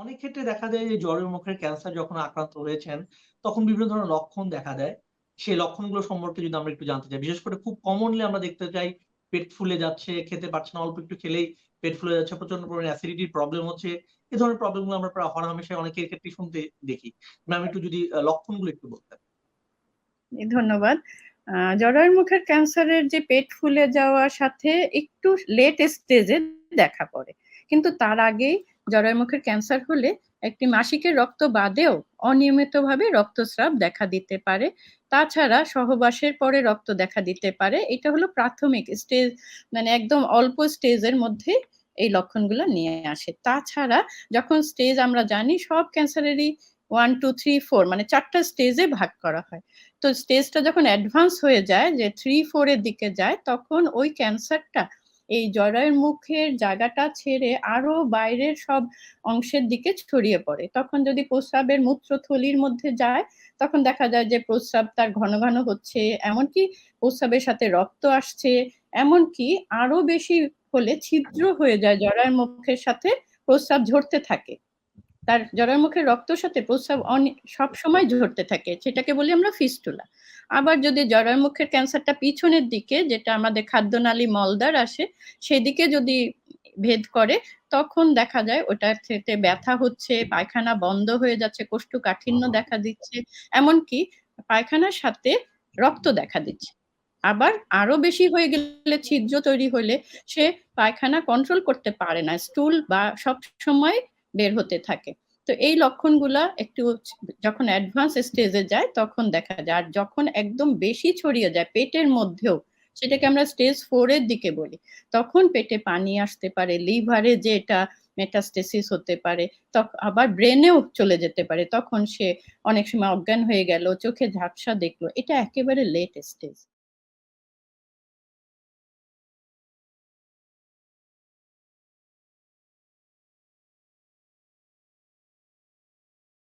অনেক ক্ষেত্রে দেখা যায় যে জ্বরের মুখের ক্যান্সার যখন আক্রান্ত হয়েছেন, তখন বিভিন্ন ধরনের লক্ষণ দেখা দেয়। সেই লক্ষণগুলো সম্পর্কে যদি আমরা একটু জানতে চাই। বিশেষ করে খুব কমনলি আমরা দেখতে চাই পেট ফুলে যাচ্ছে, খেতে পারছে না, অল্প একটু খেলেই পেট ফুলে যাচ্ছে, প্রচণ্ড পরিমাণে অ্যাসিডিটির প্রবলেম হচ্ছে। এ ধরনের প্রবলেমগুলো আমরা প্রায় হরহামেশাই অনেকের ক্ষেত্রে শুনতে দেখি। ম্যাম একটু যদি লক্ষণগুলো একটু বলতেন। জি, ধন্যবাদ। জরায়ুর মুখের ক্যান্সারের যে পেট ফুলে যাওয়ার সাথে একটু লেট স্টেজে দেখা পড়ে। কিন্তু তার আগেই জরায়ুর মুখের ক্যান্সার হলে একটি মাসিকের রক্ত বাদেও অনিয়মিতভাবে রক্তস্রাব দেখা দিতে পারে। তাছাড়া সহবাসের পরে রক্ত দেখা দিতে পারে। এটা হলো প্রাথমিক স্টেজ মানে একদম অল্প স্টেজের মধ্যে এই লক্ষণগুলো নিয়ে আসে। তাছাড়া যখন স্টেজ আমরা জানি সব ক্যান্সারেরই 1, 2, 3, 4 মানে ৪ টা স্টেজে ভাগ করা হয়। তো স্টেজটা যখন অ্যাডভান্স হয়ে যায় যে থ্রি ফোরের দিকে যায় তখন ওই ক্যান্সারটা এই জরায়ুর মুখের জায়গাটা ছেড়ে আরও বাইরের সব অংশের দিকে ছড়িয়ে পড়ে। তখন যদি প্রস্রাবের মূত্রথলির মধ্যে যায় তখন দেখা যায় যে প্রস্রাব তার ঘন, ঘন হচ্ছে। এমনকি প্রস্রাবের সাথে রক্ত আসছে। এমনকি আরও বেশি হলে ছিদ্র হয়ে যায় জরায়ুর মুখের সাথে প্রস্রাব ঝরতে থাকে। তার জরায়ুর মুখের রক্তর সাথে প্রস্রাব অনে সবসময় ঝরতে থাকে। সেটাকে বলি আমরা ফিস্টুলা। আবার যদি জরায়ুর মুখের ক্যান্সারটা পিছনের দিকে যেটা আমাদের খাদ্যনালী মলদ্বার আসে সেদিকে যদি ভেদ করে তখন দেখা যায় ওটার থেকে ব্যথা হচ্ছে, পায়খানা বন্ধ হয়ে যাচ্ছে, কোষ্ঠকাঠিন্য দেখা দিচ্ছে। এমনকি পায়খানার সাথে রক্ত দেখা দিচ্ছে। আবার আরও বেশি হয়ে গেলে ছিদ্র তৈরি হলে সে পায়খানা কন্ট্রোল করতে পারে না। স্টুল বা সবসময় বের হতে থাকে। তো এই লক্ষণগুলা একটু যখন অ্যাডভান্স স্টেজে যায় তখন দেখা যায়। আর যখন একদম বেশি ছড়িয়ে যায় পেটের মধ্যেও সেটাকে আমরা স্টেজ 4 এর দিকে বলি। তখন পেটে পানি আসতে পারে, লিভারে যে এটা মেটাস্টেসিস হতে পারে, তখ আবার ব্রেনেও চলে যেতে পারে। তখন সে অনেক সময় অজ্ঞান হয়ে গেল, চোখে ঝাপসা দেখল। এটা একেবারে লেট স্টেজ।